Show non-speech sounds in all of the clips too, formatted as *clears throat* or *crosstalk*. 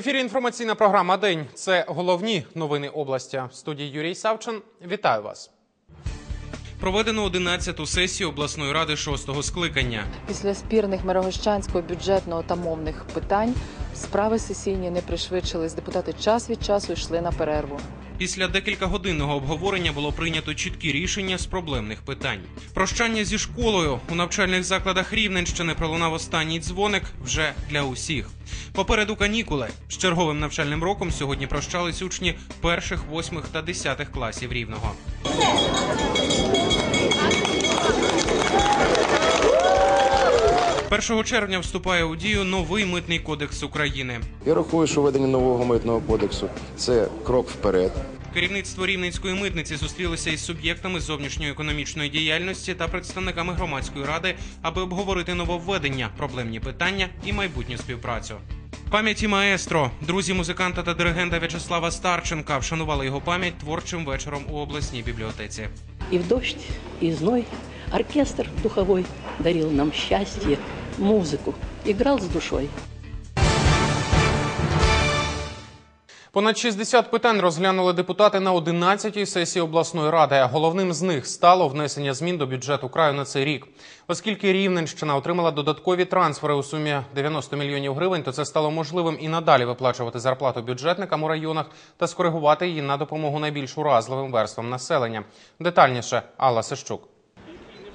В ефірі інформаційна програма День. Це головні новини області. В студії Юрій Савчин. Вітаю вас. Проведено 11-ту сесію обласної ради шостого скликання. Після спірних мирогощанського бюджетного та мовних питань справи сесійні не пришвидшились. Депутати час від часу йшли на перерву. Після декількагодинного обговорення було прийнято чіткі рішення з проблемних питань. Прощання зі школою у навчальних закладах Рівненщини пролунав останній дзвоник вже для усіх. Попереду канікули з черговим навчальним роком сьогодні прощались учні перших, восьмих та десятих класів рівного. 1 червня вступає у дію новий митний кодекс України. Я рахую, що введення нового митного кодексу це крок вперед. Керівництво рівненської митниці зустрілося із суб'єктами зовнішньої економічної діяльності та представниками громадської ради, аби обговорити нововведення, проблемні питання і майбутню співпрацю. Пам'яті маестро, друзі музиканта та диригента В'ячеслава Старченка вшанували його пам'ять творчим вечором у обласній бібліотеці. И в дождь, и зной оркестр духовой дарил нам счастье, музыку, играл с душой. Понад 60 питань розглянули депутати на 11-й сесії обласної ради. Головним з них стало внесення змін до бюджету краю на цей рік. Оскільки Рівненщина отримала додаткові трансфери у сумі 90 мільйонів гривень, то це стало можливим і надалі виплачувати зарплату бюджетникам у районах та скоригувати її на допомогу найбільш уразливим верствам населення. Детальніше Алла Сищук.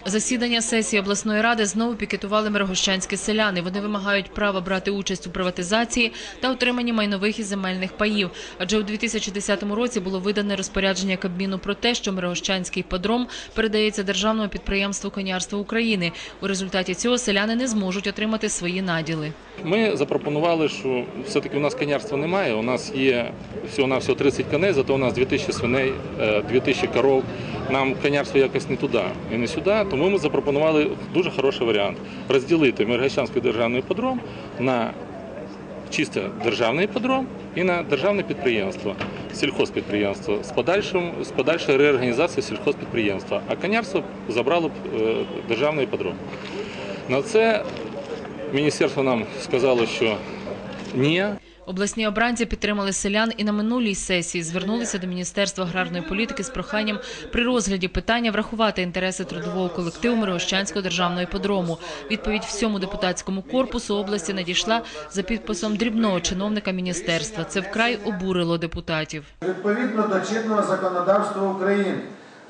Засідання сесії обласної ради знову пікетували мирогощанські селяни. Вони вимагають права брати участь у приватизації та отриманні майнових і земельних паїв. Адже у 2010 році було видане розпорядження Кабміну про те, що мирогощанський подром передається державному підприємству конярства України. У результаті цього селяни не зможуть отримати свої наділи. Ми запропонували, що все-таки у нас конярства немає. У нас є всього на всього 30 коней, зато у нас 2000 свиней, е, 2000 коров. Нам конярство якось не туди і не сюди. Тому ми запропонували дуже хороший варіант розділити Миргачанський державний подром на чисто державний подром і на державне підприємство, сільхозпідприємство з подальшим з подальшою реорганізацією сільхозпідприємства. А конярство забрало б е, державний подром. На це Міністерство нам сказало, що ні. Обласні обранці підтримали селян і на минулій сесії звернулися до Міністерства аграрної політики з проханням при розгляді питання врахувати інтереси трудового колективу Мирогощанського державного іподрому. Відповідь всьому депутатському корпусу області надійшла за підписом дрібного чиновника міністерства. Це вкрай обурило депутатів. Відповідно до чинного законодавства України,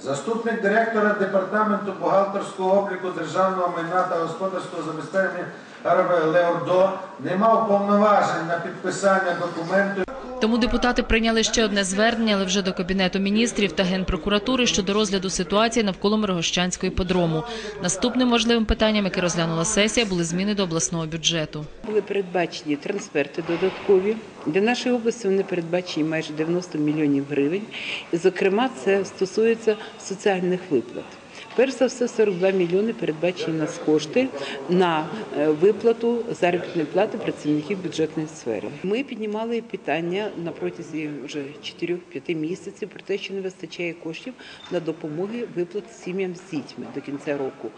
заступник директора департаменту бухгалтерського обліку державного майна та господарського забезпечення Леордо не мав повноважень на підписання документу. Тому депутати прийняли ще одне звернення, але вже до кабінету міністрів та генпрокуратури щодо розгляду ситуації навколо Мирогощанського подрому. Наступним важливим питанням, яке розглянула сесія, були зміни до обласного бюджету. Були передбачені трансферти додаткові. Для нашої області вони передбачені майже 90 мільйонів гривень. І, зокрема, це стосується соціальних виплат. Перш за все, 42 мільйони передбачені нас кошти на е, виплату заробітної плати працівників бюджетної сфери. Ми піднімали питання на протязі вже 4-5 місяців про те, що не вистачає коштів на допомоги виплат сім'ям з дітьми до кінця року.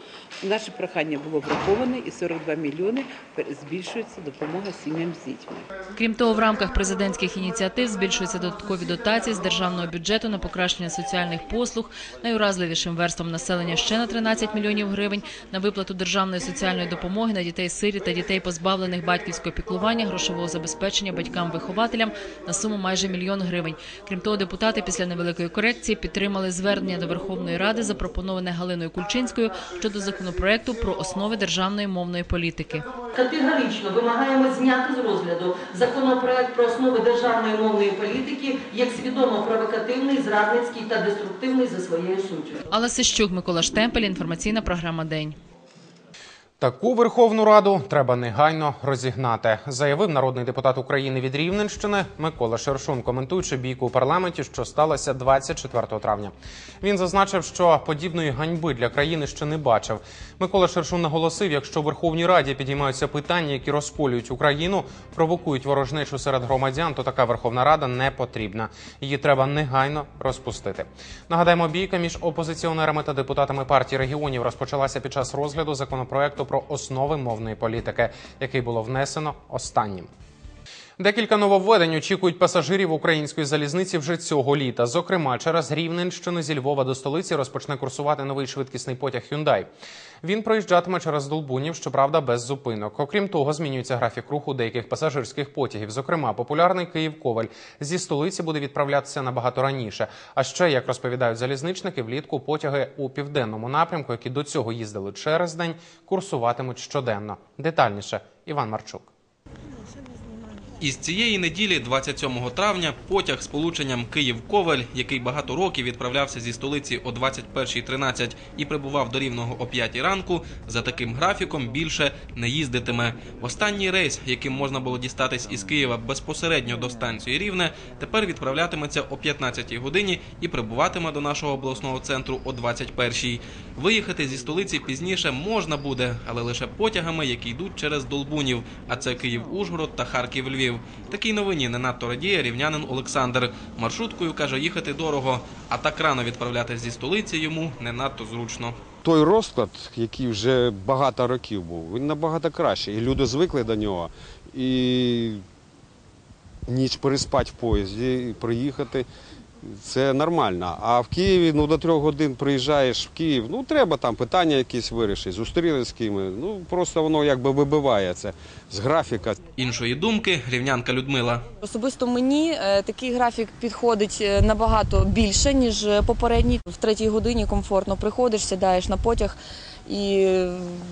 Наше прохання було враховане, і 42 мільйони збільшується допомога сім'ям з дітьми. Крім того, в рамках президентських ініціатив збільшуються додаткові дотації з державного бюджету на покращення соціальних послуг найуразливішим верствам населення ще на 13 мільйонів гривень, на виплату державної соціальної допомоги на дітей сирі та дітей, позбавлених батьківського піклування, грошового забезпечення батькам-вихователям на суму майже мільйон гривень. Крім того, депутати після невеликої корекції підтримали звернення до Верховної Ради, запропоноване Галиною Кульчинською щодо законопроекту про основи державної мовної політики. Категорично вимагаємо зняти з розгляду законопроект про основи державної мовної політики як свідомо провокативний, зрадницький та деструктивний за своєю суттю. Алла Сищук, Микола Штемпель, інформаційна програма День. Таку Верховну Раду треба негайно розігнати, заявив народний депутат України від Рівненщини Микола Шершун, коментуючи бійку у парламенті, що сталося 24 травня. Він зазначив, що подібної ганьби для країни ще не бачив. Микола Шершун наголосив, якщо в Верховній Раді підіймаються питання, які розколюють Україну, провокують ворожнечу серед громадян, то така Верховна Рада не потрібна. Її треба негайно розпустити. Нагадаємо, бійка між опозиціонерами та депутатами партії регіонів розпочалася під час розгляду законопроекту про основи мовної політики, який було внесено останнім. Декілька нововведень очікують пасажирів української залізниці вже цього літа. Зокрема, через Рівненщину зі Львова до столиці розпочне курсувати новий швидкісний потяг Hyundai. Він проїжджатиме через Долбунів, щоправда, без зупинок. Окрім того, змінюється графік руху деяких пасажирських потягів. Зокрема, популярний Київ Коваль зі столиці буде відправлятися набагато раніше. А ще, як розповідають залізничники, влітку потяги у південному напрямку, які до цього їздили через день, курсуватимуть щоденно. Детальніше Іван Марчук. Із цієї неділі, 27 травня, потяг з полученням Київ-Ковель, який багато років відправлявся зі столиці о 21.13 і прибував до Рівного о 5 ранку, за таким графіком більше не їздитиме. Останній рейс, яким можна було дістатись із Києва безпосередньо до станції Рівне, тепер відправлятиметься о 15 годині і прибуватиме до нашого обласного центру о 21.00. Виїхати зі столиці пізніше можна буде, але лише потягами, які йдуть через Долбунів, а це Київ-Ужгород та Харків-Львів. Такій новині не надто радіє рівнянин Олександр. Маршруткою каже, їхати дорого, а так рано відправляти зі столиці йому не надто зручно. Той розклад, який вже багато років був, він набагато краще. І люди звикли до нього. І ніч переспати в поїзді, приїхати. Це нормально. А в Києві ну, до трьох годин приїжджаєш в Київ, ну треба там питання якісь вирішити, зустріли з кимось. Ну просто воно якби вибиває це з графіка. Іншої думки рівнянка Людмила. Особисто мені е, такий графік підходить е, набагато більше, ніж попередній. В третій годині комфортно приходиш, сідаєш на потяг і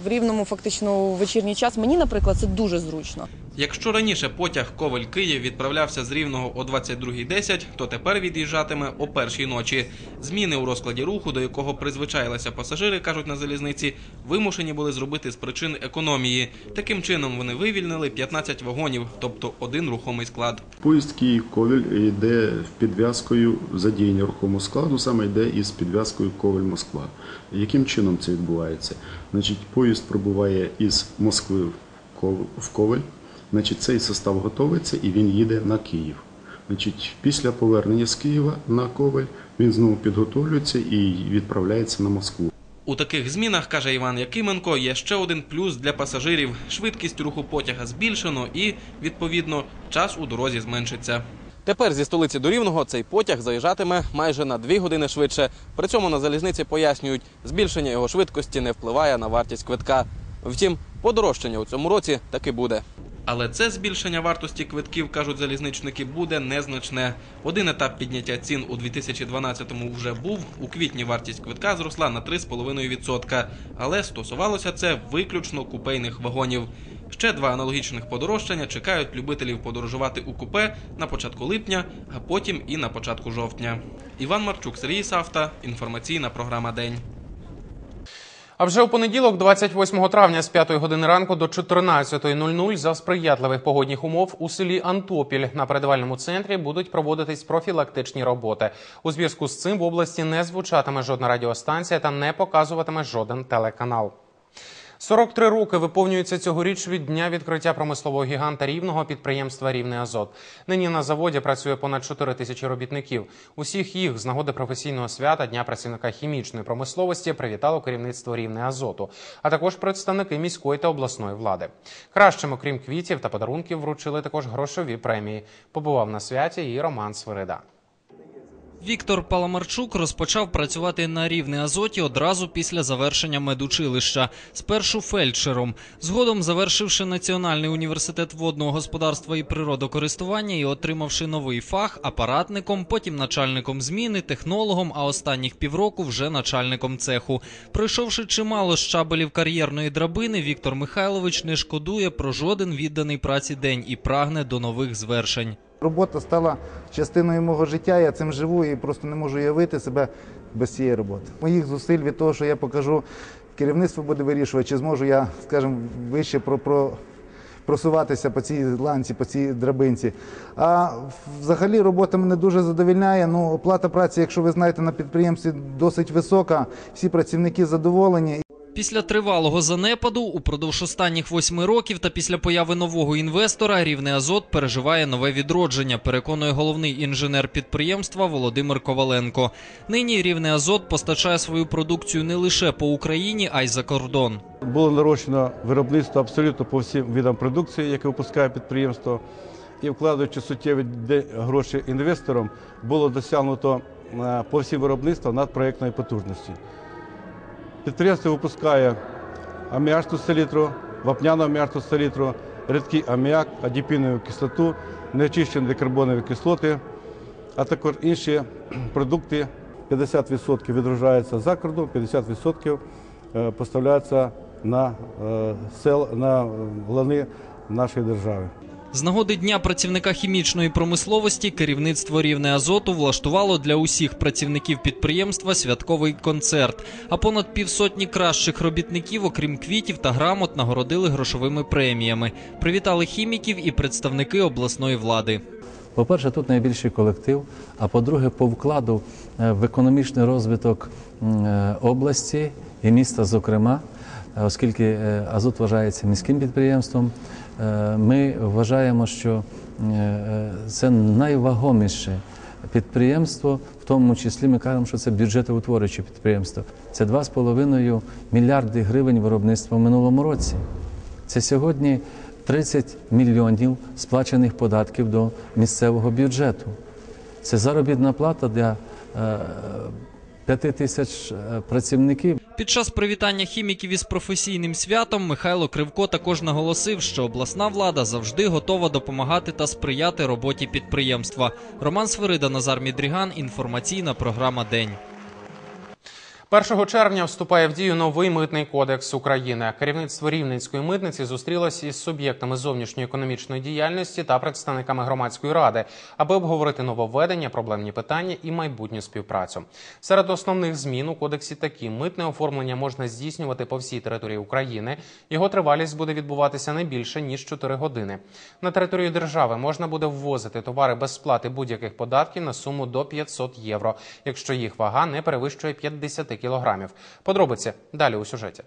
в рівному фактично у вечірній час. Мені, наприклад, це дуже зручно. Якщо раніше потяг Ковель-Київ відправлявся з Рівного о 22.10, то тепер від'їжджатиме о першій ночі. Зміни у розкладі руху, до якого призвичаїлися пасажири, кажуть на залізниці, вимушені були зробити з причин економії. Таким чином вони вивільнили 15 вагонів, тобто один рухомий склад. Поїзд Київ-Ковель йде в підв'язкою задіяння рухомого складу, саме йде із підв'язкою Ковель-Москва. Яким чином це відбувається? Значить, поїзд прибуває із Москви в Ков- в Ковель. Значить, цей состав готовиться і він їде на Київ. Значить, після повернення з Києва на Ковель він знову підготовлюється і відправляється на Москву. У таких змінах, каже Іван Якименко, є ще один плюс для пасажирів. Швидкість руху потяга збільшено і, відповідно, час у дорозі зменшиться. Тепер зі столиці до Рівного цей потяг заїжджатиме майже на дві години швидше. При цьому на залізниці пояснюють, збільшення його швидкості не впливає на вартість квитка. Втім, подорожчання у цьому році таки буде. Але це збільшення вартості квитків, кажуть залізничники, буде незначне. Один етап підняття цін у 2012-му вже був. У квітні вартість квитка зросла на 3,5%. Але стосувалося це виключно купейних вагонів. Ще два аналогічних подорожчання чекають любителів подорожувати у купе на початку липня, а потім і на початку жовтня. Іван Марчук, Сергій Савта. Інформаційна програма День. А вже у понеділок, 28 травня, з 5 години ранку до 14.00 за сприятливих погодних умов у селі Антопіль на передавальному центрі будуть проводитись профілактичні роботи. У зв'язку з цим в області не звучатиме жодна радіостанція та не показуватиме жоден телеканал. 43 роки виповнюється цьогоріч від дня відкриття промислового гіганта рівного підприємства Рівний Азот. Нині на заводі працює понад 4 тисячі робітників. Усіх їх з нагоди професійного свята Дня працівника хімічної промисловості привітало керівництво Рівне Азоту, а також представники міської та обласної влади. Кращим, окрім квітів та подарунків, вручили також грошові премії. Побував на святі і Роман Свирида. Віктор Паламарчук розпочав працювати на рівне Азоті одразу після завершення медучилища. Спершу фельдшером, згодом завершивши Національний університет водного господарства і природокористування і отримавши новий фах апаратником, потім начальником зміни, технологом, а останніх півроку вже начальником цеху. Пройшовши чимало щабелів кар'єрної драбини, Віктор Михайлович не шкодує про жоден відданий праці день і прагне до нових звершень. Робота стала частиною мого життя, я цим живу і просто не можу уявити себе без цієї роботи. Моїх зусиль від того, що я покажу, керівництво буде вирішувати, чи зможу я, скажімо, вище про, про, просуватися по цій ланці, по цій драбинці. А взагалі робота мене дуже задовільняє. Ну, оплата праці, якщо ви знаєте, на підприємстві досить висока, всі працівники задоволені. Після тривалого занепаду упродовж останніх восьми років та після появи нового інвестора Рівне Азот переживає нове відродження. Переконує головний інженер підприємства Володимир Коваленко. Нині Рівне Азот постачає свою продукцію не лише по Україні, а й за кордон. Було нарощено виробництво абсолютно по всім видам продукції, яке випускає підприємство. і вкладаючи суттєві гроші інвесторам, було досягнуто е, по всім виробництвам надпроєктної потужності. Підприємство випускає аміачну селітру, вапняну аміачну селітру, рідкий аміак, адіпінову кислоту, неочищені декарбонові кислоти, а також інші продукти. 50% відгружається за кордон, 50% е, поставляється на е, сел на лани нашої держави. З нагоди Дня працівника хімічної промисловості керівництво Рівне Азоту влаштувало для усіх працівників підприємства святковий концерт. А понад півсотні кращих робітників, окрім квітів та грамот, нагородили грошовими преміями. Привітали хіміків і представники обласної влади. По-перше, тут найбільший колектив, а по-друге, по вкладу е, в економічний розвиток е, області і міста, зокрема, е, оскільки Азот вважається міським підприємством, ми вважаємо, що е, е, це найвагоміше підприємство, в тому числі ми кажемо, що це бюджетоутворююче підприємство. Це 2,5 мільярди гривень виробництва в минулому році. Це сьогодні 30 мільйонів сплачених податків до місцевого бюджету. Це заробітна плата для е, 5 тисяч е, працівників. Під час привітання хіміків із професійним святом Михайло Кривко також наголосив, що обласна влада завжди готова допомагати та сприяти роботі підприємства. Роман Свирида, Назар Мідріган. Інформаційна програма День. 1 червня вступає в дію новий митний кодекс України. Керівництво Рівненської митниці зустрілося із суб'єктами зовнішньої економічної діяльності та представниками громадської ради, аби обговорити нововведення, проблемні питання і майбутню співпрацю. Серед основних змін у кодексі такі митне оформлення можна здійснювати по всій території України. Його тривалість буде відбуватися не більше ніж 4 години. На територію держави можна буде ввозити товари без сплати будь-яких податків на суму до 500 євро, якщо їх вага не перевищує 50 кілограмів. Подробиці далі у сюжеті.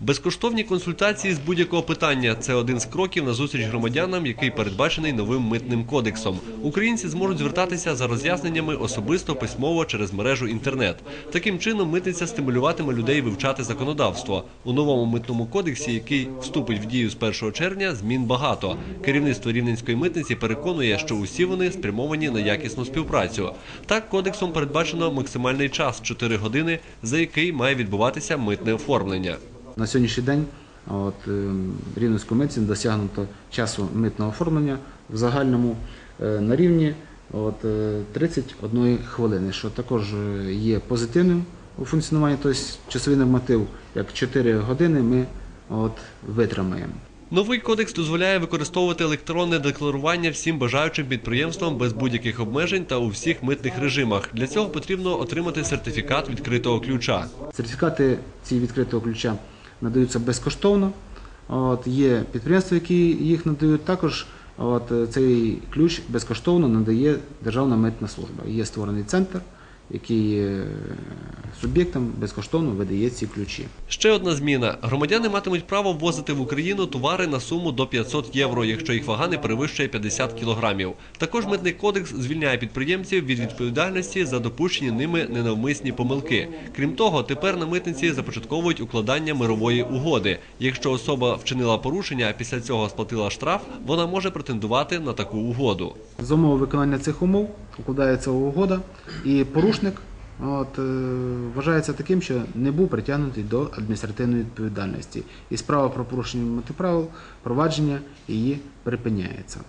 Безкоштовні консультації з будь-якого питання це один з кроків на зустріч громадянам, який передбачений новим митним кодексом. Українці зможуть звертатися за роз'ясненнями особисто письмово через мережу інтернет. Таким чином митниця стимулюватиме людей вивчати законодавство. У новому митному кодексі, який вступить в дію з 1 червня, змін багато. Керівництво рівненської митниці переконує, що усі вони спрямовані на якісну співпрацю. Так, кодексом передбачено максимальний час 4 години, за який має відбуватися митне оформлення. На сьогоднішній день от, е, Рівненською митці досягнуто часу митного оформлення в загальному е, на рівні от, е, 31 хвилини, що також е, є позитивним у функціонуванні, тобто часовий норматив, як 4 години ми от, витримаємо. Новий кодекс дозволяє використовувати електронне декларування всім бажаючим підприємствам без будь-яких обмежень та у всіх митних режимах. Для цього потрібно отримати сертифікат відкритого ключа. Сертифікати ці відкритого ключа надаються безкоштовно. От, є підприємства, які їх надають. Також от, цей ключ безкоштовно надає Державна митна служба. Є створений центр, який суб'єктам безкоштовно видає ці ключі. Ще одна зміна: громадяни матимуть право ввозити в Україну товари на суму до 500 євро, якщо їх вага не перевищує 50 кілограмів. Також митний кодекс звільняє підприємців від відповідальності за допущені ними ненавмисні помилки. Крім того, тепер на митниці започатковують укладання мирової угоди. Якщо особа вчинила порушення, а після цього сплатила штраф, вона може претендувати на таку угоду. За умови виконання цих умов укладається угода, і порушник от, е, вважається таким, що не був притягнутий до адміністративної відповідальності. І справа про порушення мотиправил, провадження її припиняється.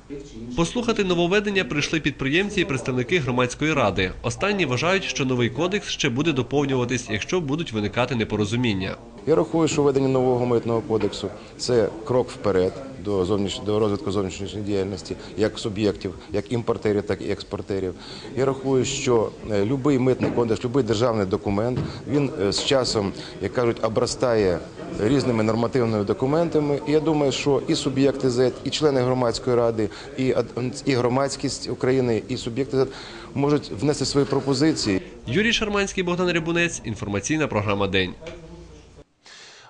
Послухати нововведення прийшли підприємці і представники громадської ради. Останні вважають, що новий кодекс ще буде доповнюватись, якщо будуть виникати непорозуміння. Я рахую, що введення нового митного кодексу це крок вперед до зовніш... до розвитку зовнішньої діяльності як суб'єктів, як імпортерів, так і експортерів. Я рахую, що е, будь-який митний кодекс, будь-який державний документ, він е, з часом, як кажуть, обростає різними нормативними документами. І я думаю, що і суб'єкти ЗЕД, і члени громадської ради, і, ад- і громадськість України, і суб'єкти можуть внести свої пропозиції. Юрій Шарманський, Богдан Рябунець. Інформаційна програма День.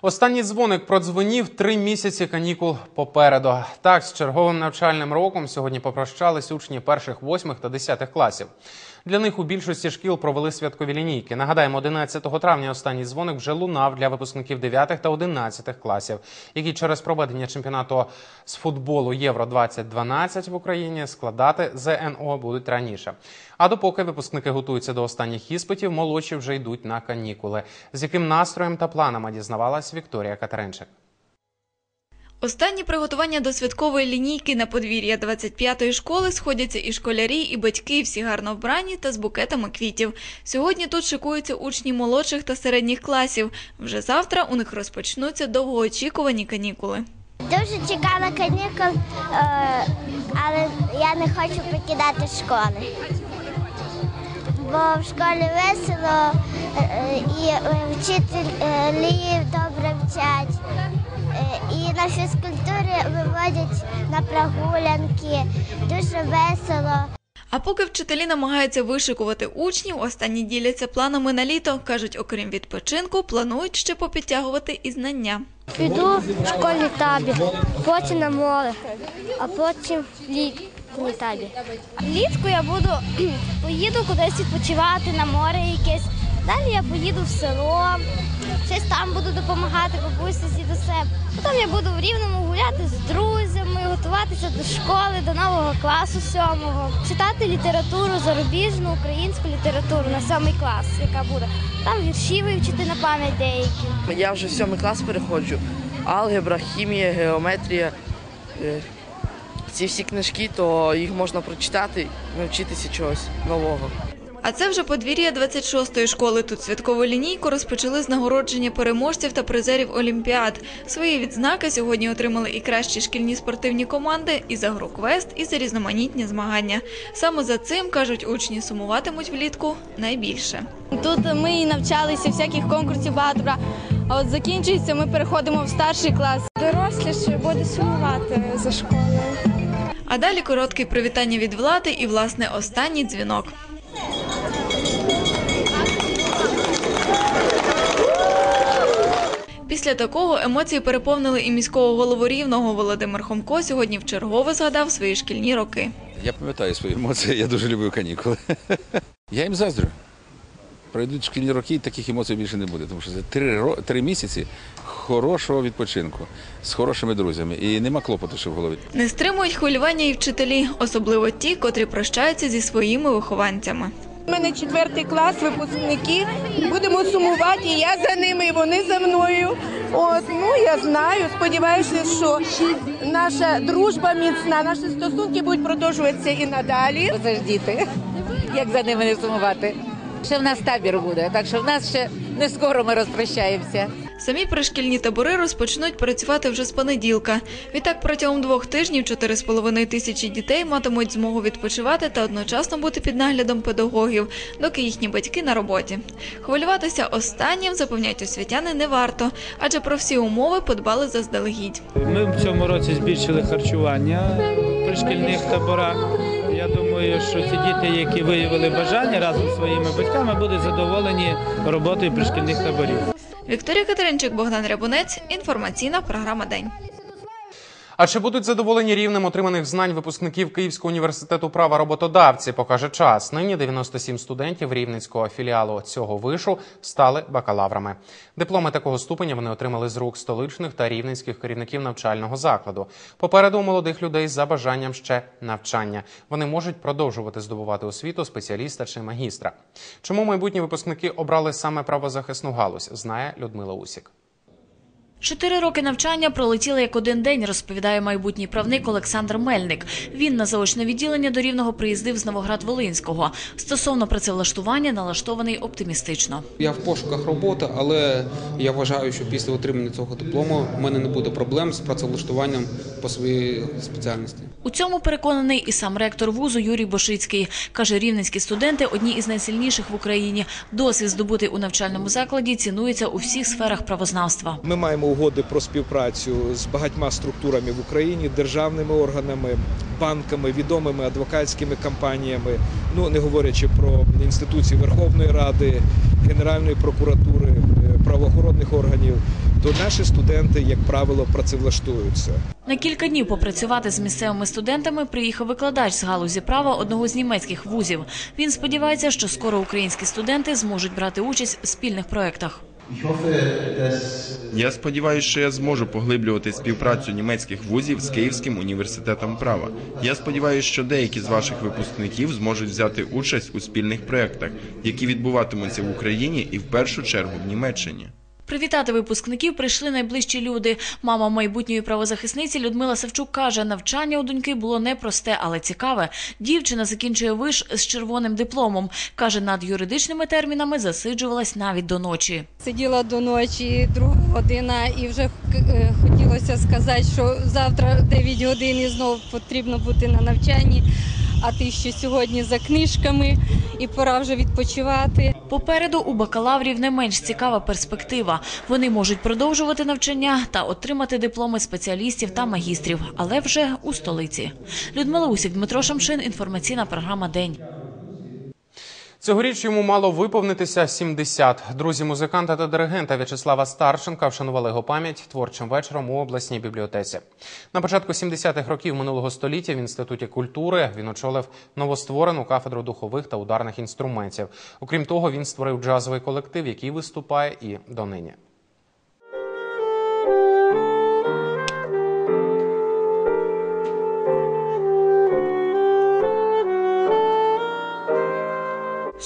Останній дзвоник продзвонів три місяці канікул попереду. Так, з черговим навчальним роком сьогодні попрощались учні перших, восьмих та десятих класів. Для них у більшості шкіл провели святкові лінійки. Нагадаємо, 11 травня останній дзвоник вже лунав для випускників 9 та 11 класів, які через проведення чемпіонату з футболу Євро 2012 в Україні складати ЗНО будуть раніше. А допоки випускники готуються до останніх іспитів, молодші вже йдуть на канікули. З яким настроєм та планами дізнавалась Вікторія Катеринчик. Останні приготування до святкової лінійки на подвір'я 25-ї школи сходяться і школярі, і батьки, всі гарно вбрані та з букетами квітів. Сьогодні тут шикуються учні молодших та середніх класів. Вже завтра у них розпочнуться довгоочікувані канікули. Дуже чекала канікул, е, але я не хочу покидати школи. Бо в школі весело е, і вчителі добре вчать. Е, І на фізкультурі виводять на прогулянки. Дуже весело. А поки вчителі намагаються вишикувати учнів, останні діляться планами на літо. кажуть, окрім відпочинку, планують ще попідтягувати і знання. Піду в школьний табір, потім на море, а потім в літній табір. Влітку я буду *clears throat* поїду кудись відпочивати на море якесь. Далі я поїду в село, щось там буду допомагати бабусі дідусем. Потім я буду в рівному гуляти з друзями, готуватися до школи, до нового класу сьомого, читати літературу, зарубіжну, українську літературу на сьомий клас, яка буде. Там вірші вивчити на пам'ять деякі. Я вже в сьомий клас переходжу. Алгебра, хімія, геометрія. Е, Ці всі книжки, то їх можна прочитати, навчитися чогось нового. А це вже подвір'я 26-ї школи. Тут святкову лінійку розпочали з нагородження переможців та призерів олімпіад. Свої відзнаки сьогодні отримали і кращі шкільні спортивні команди, і за гру квест, і за різноманітні змагання. Саме за цим кажуть учні сумуватимуть влітку найбільше. Тут ми і навчалися всяких конкурсів багато. А от закінчується, ми переходимо в старший клас. Доросліше буде сумувати за школою. А далі коротке привітання від влади і власне останній дзвінок. Після такого емоції переповнили і міського голову рівного Володимир Хомко сьогодні вчергове згадав свої шкільні роки. Я пам'ятаю свої емоції, я дуже люблю канікули. Я їм заздрю. Пройдуть шкільні роки, і таких емоцій більше не буде, тому що це три, три місяці хорошого відпочинку з хорошими друзями. І нема клопоту, що в голові. Не стримують хвилювання і вчителі, особливо ті, котрі прощаються зі своїми вихованцями. У мене четвертий клас, випускники. Будемо сумувати, і я за ними, і вони за мною. От, ну я знаю, сподіваюся, що наша дружба міцна, наші стосунки будуть продовжуватися і надалі. Це ж діти. Як за ними не сумувати? Ще в нас табір буде, так що в нас ще не скоро ми розпрощаємося. Самі пришкільні табори розпочнуть працювати вже з понеділка. Відтак протягом двох тижнів 4,5 тисячі дітей матимуть змогу відпочивати та одночасно бути під наглядом педагогів, доки їхні батьки на роботі. Хвилюватися останнім, запевняють освітяни, не варто, адже про всі умови подбали заздалегідь. Ми в цьому році збільшили харчування при шкільних таборах. Я думаю, що ці діти, які виявили бажання разом зі своїми батьками, будуть задоволені роботою пришкільних таборів. Вікторія Катеринчик, Богдан Рябунець. Інформаційна програма День. А чи будуть задоволені рівнем отриманих знань випускників Київського університету права роботодавці? Покаже час. Нині 97 студентів рівненського філіалу цього вишу стали бакалаврами. Дипломи такого ступеня вони отримали з рук столичних та рівненських керівників навчального закладу. Попереду у молодих людей за бажанням ще навчання. Вони можуть продовжувати здобувати освіту спеціаліста чи магістра. Чому майбутні випускники обрали саме правозахисну галузь? Знає Людмила Усік. Чотири роки навчання пролетіли як один день, розповідає майбутній правник Олександр Мельник. Він на заочне відділення до рівного приїздив з Новоград-Волинського. Стосовно працевлаштування налаштований оптимістично. Я в пошуках роботи, але я вважаю, що після отримання цього диплому в мене не буде проблем з працевлаштуванням по своїй спеціальності. У цьому переконаний і сам ректор вузу Юрій Бошицький. Каже, рівненські студенти одні із найсильніших в Україні. Досвід здобутий у навчальному закладі цінується у всіх сферах правознавства. Ми маємо угоди про співпрацю з багатьма структурами в Україні, державними органами, банками, відомими адвокатськими компаніями. Ну не говорячи про інституції Верховної Ради, Генеральної прокуратури, е, правоохоронних органів. То наші студенти, як правило, працевлаштуються. На кілька днів попрацювати з місцевими студентами приїхав викладач з галузі права одного з німецьких вузів. Він сподівається, що скоро українські студенти зможуть брати участь в спільних проєктах. Я сподіваюся, що я зможу поглиблювати співпрацю німецьких вузів з Київським університетом права. Я сподіваюся, що деякі з ваших випускників зможуть взяти участь у спільних проєктах, які відбуватимуться в Україні і в першу чергу в Німеччині. Привітати випускників прийшли найближчі люди. Мама майбутньої правозахисниці Людмила Савчук каже, навчання у доньки було непросте, але цікаве. Дівчина закінчує виш з червоним дипломом. Каже, над юридичними термінами засиджувалась навіть до ночі. Сиділа до ночі, друга година, і вже е, хотілося сказати, що завтра 9 годин і знову потрібно бути на навчанні. А ти ще сьогодні за книжками, і пора вже відпочивати. Попереду у бакалаврів не менш цікава перспектива. Вони можуть продовжувати навчання та отримати дипломи спеціалістів та магістрів, але вже у столиці. Людмила Усік, Дмитро Шамшин. Інформаційна програма День. Цьогоріч йому мало виповнитися 70. Друзі музиканта та диригента В'ячеслава Старшенка вшанували його пам'ять творчим вечором у обласній бібліотеці. На початку 70-х років минулого століття в інституті культури він очолив новостворену кафедру духових та ударних інструментів. Окрім того, він створив джазовий колектив, який виступає і донині.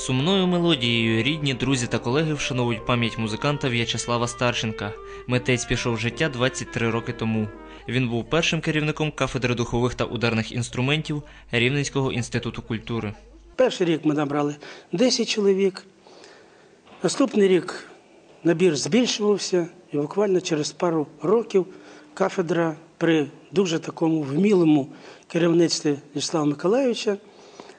Сумною мелодією рідні, друзі та колеги вшановують пам'ять музиканта В'ячеслава Старченка. Митець пішов з життя 23 роки тому. Він був першим керівником кафедри духових та ударних інструментів Рівненського інституту культури. Перший рік ми набрали 10 чоловік. Наступний рік набір збільшувався, і буквально через пару років кафедра при дуже такому вмілому керівництві Вячеслава Миколаївича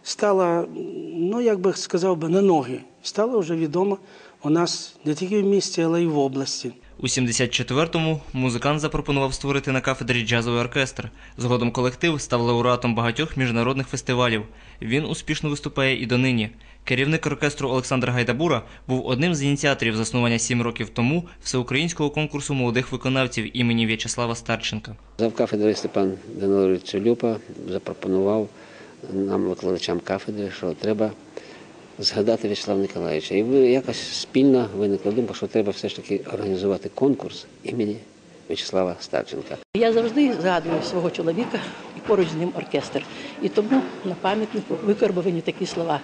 стала, ну як би сказав би, на ноги. Стала вже відома у нас не тільки в місті, але й в області. У 74-му музикант запропонував створити на кафедрі джазовий оркестр. Згодом колектив став лауреатом багатьох міжнародних фестивалів. Він успішно виступає і донині. Керівник оркестру Олександр Гайдабура був одним з ініціаторів заснування сім років тому всеукраїнського конкурсу молодих виконавців імені В'ячеслава Старченка. Завкафедри Степан Данилович Целюпа запропонував нам, викладачам кафедри, що треба згадати В'ячеслава Николаївича. І ви якось спільно виникла думка, що треба все ж таки організувати конкурс імені В'ячеслава Старченка. Я завжди згадую свого чоловіка і поруч з ним оркестр. І тому на пам'ятнику викарбовані такі слова.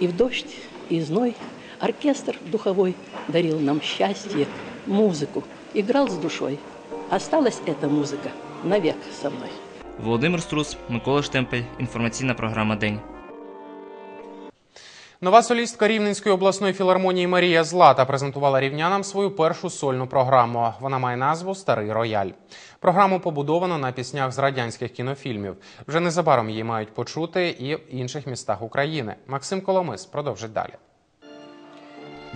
І в дощ, і зной оркестр духовой дарил нам счастье, музыку. Играл с душой. Осталась эта музыка навек со мной. Володимир Струс, Микола Штемпель. Інформаційна програма День. Нова солістка Рівненської обласної філармонії Марія Злата презентувала рівнянам свою першу сольну програму. Вона має назву Старий рояль. Програму побудовано на піснях з радянських кінофільмів. Вже незабаром її мають почути і в інших містах України. Максим Коломис продовжить далі.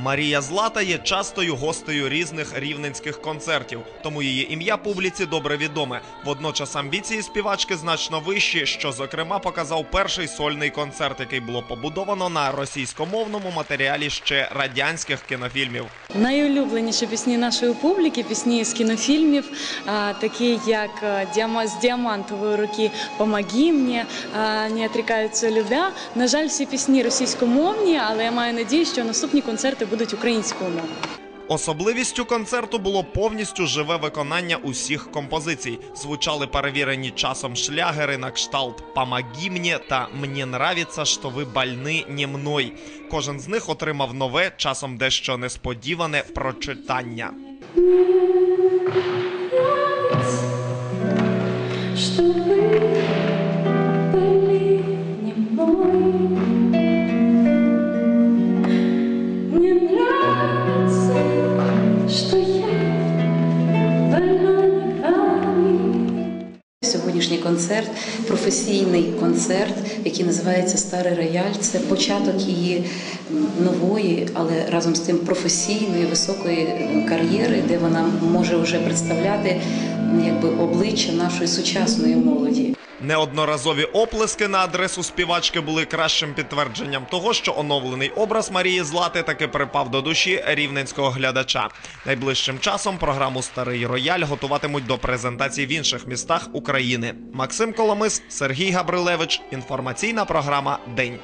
Марія Злата є частою гостею різних рівненських концертів, тому її ім'я публіці добре відоме. Водночас амбіції співачки значно вищі, що зокрема показав перший сольний концерт, який було побудовано на російськомовному матеріалі ще радянських кінофільмів. Найулюбленіші пісні нашої публіки, пісні з кінофільмів, такі як «Діама- з діамантової руки «Помоги мені», «Не отрікаються любя». На жаль, всі пісні російськомовні, але я маю надію, що наступні концерти будуть українською мовою. Особливістю концерту було повністю живе виконання усіх композицій. Звучали перевірені часом шлягери на кшталт «Помоги мені» та «Мені нравиться, що ви больны не мной». Кожен з них отримав нове, часом дещо несподіване прочитання. Сьогоднішній концерт професійний концерт, який називається Старий рояль. Це початок її нової, але разом з тим професійної високої кар'єри, де вона може вже представляти якби обличчя нашої сучасної молоді. Неодноразові оплески на адресу співачки були кращим підтвердженням того, що оновлений образ Марії Злати таки припав до душі рівненського глядача. Найближчим часом програму Старий рояль готуватимуть до презентації в інших містах України. Максим Коломис, Сергій Габрилевич. Інформаційна програма День.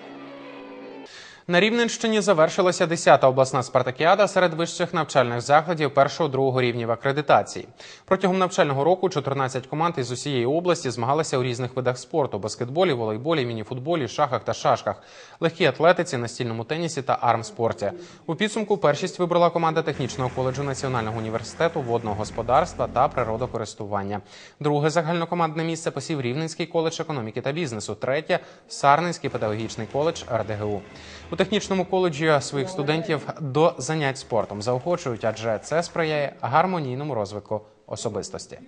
На Рівненщині завершилася 10-та обласна спартакіада серед вищих навчальних закладів першого другого рівнів акредитації. Протягом навчального року 14 команд із усієї області змагалися у різних видах спорту: баскетболі, волейболі, мініфутболі, шахах та шашках, легкій атлетиці, настільному тенісі та армспорті. У підсумку першість вибрала команда технічного коледжу Національного університету водного господарства та природокористування. Друге загальнокомандне місце посів Рівненський коледж економіки та бізнесу. Третє Сарненський педагогічний коледж РДГУ. У технічному коледжі своїх студентів до занять спортом заохочують, адже це сприяє гармонійному розвитку особистості.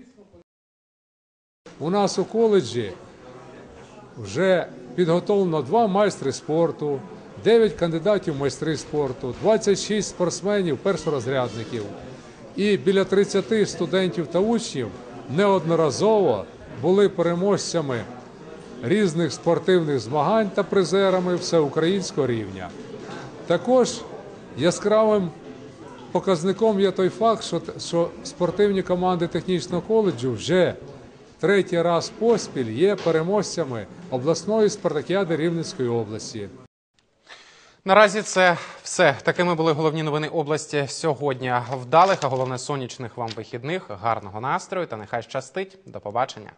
У нас у коледжі вже підготовлено два майстри спорту, 9 кандидатів в майстри спорту, 26 спортсменів, першорозрядників. І біля 30 студентів та учнів неодноразово були переможцями різних спортивних змагань та призерами всеукраїнського рівня. Також яскравим показником є той факт, що, що спортивні команди технічного коледжу вже третій раз поспіль є переможцями обласної спартакіади Рівненської області. Наразі це все. Такими були головні новини області сьогодні. Вдалих, а головне сонячних вам вихідних, гарного настрою та нехай щастить. До побачення.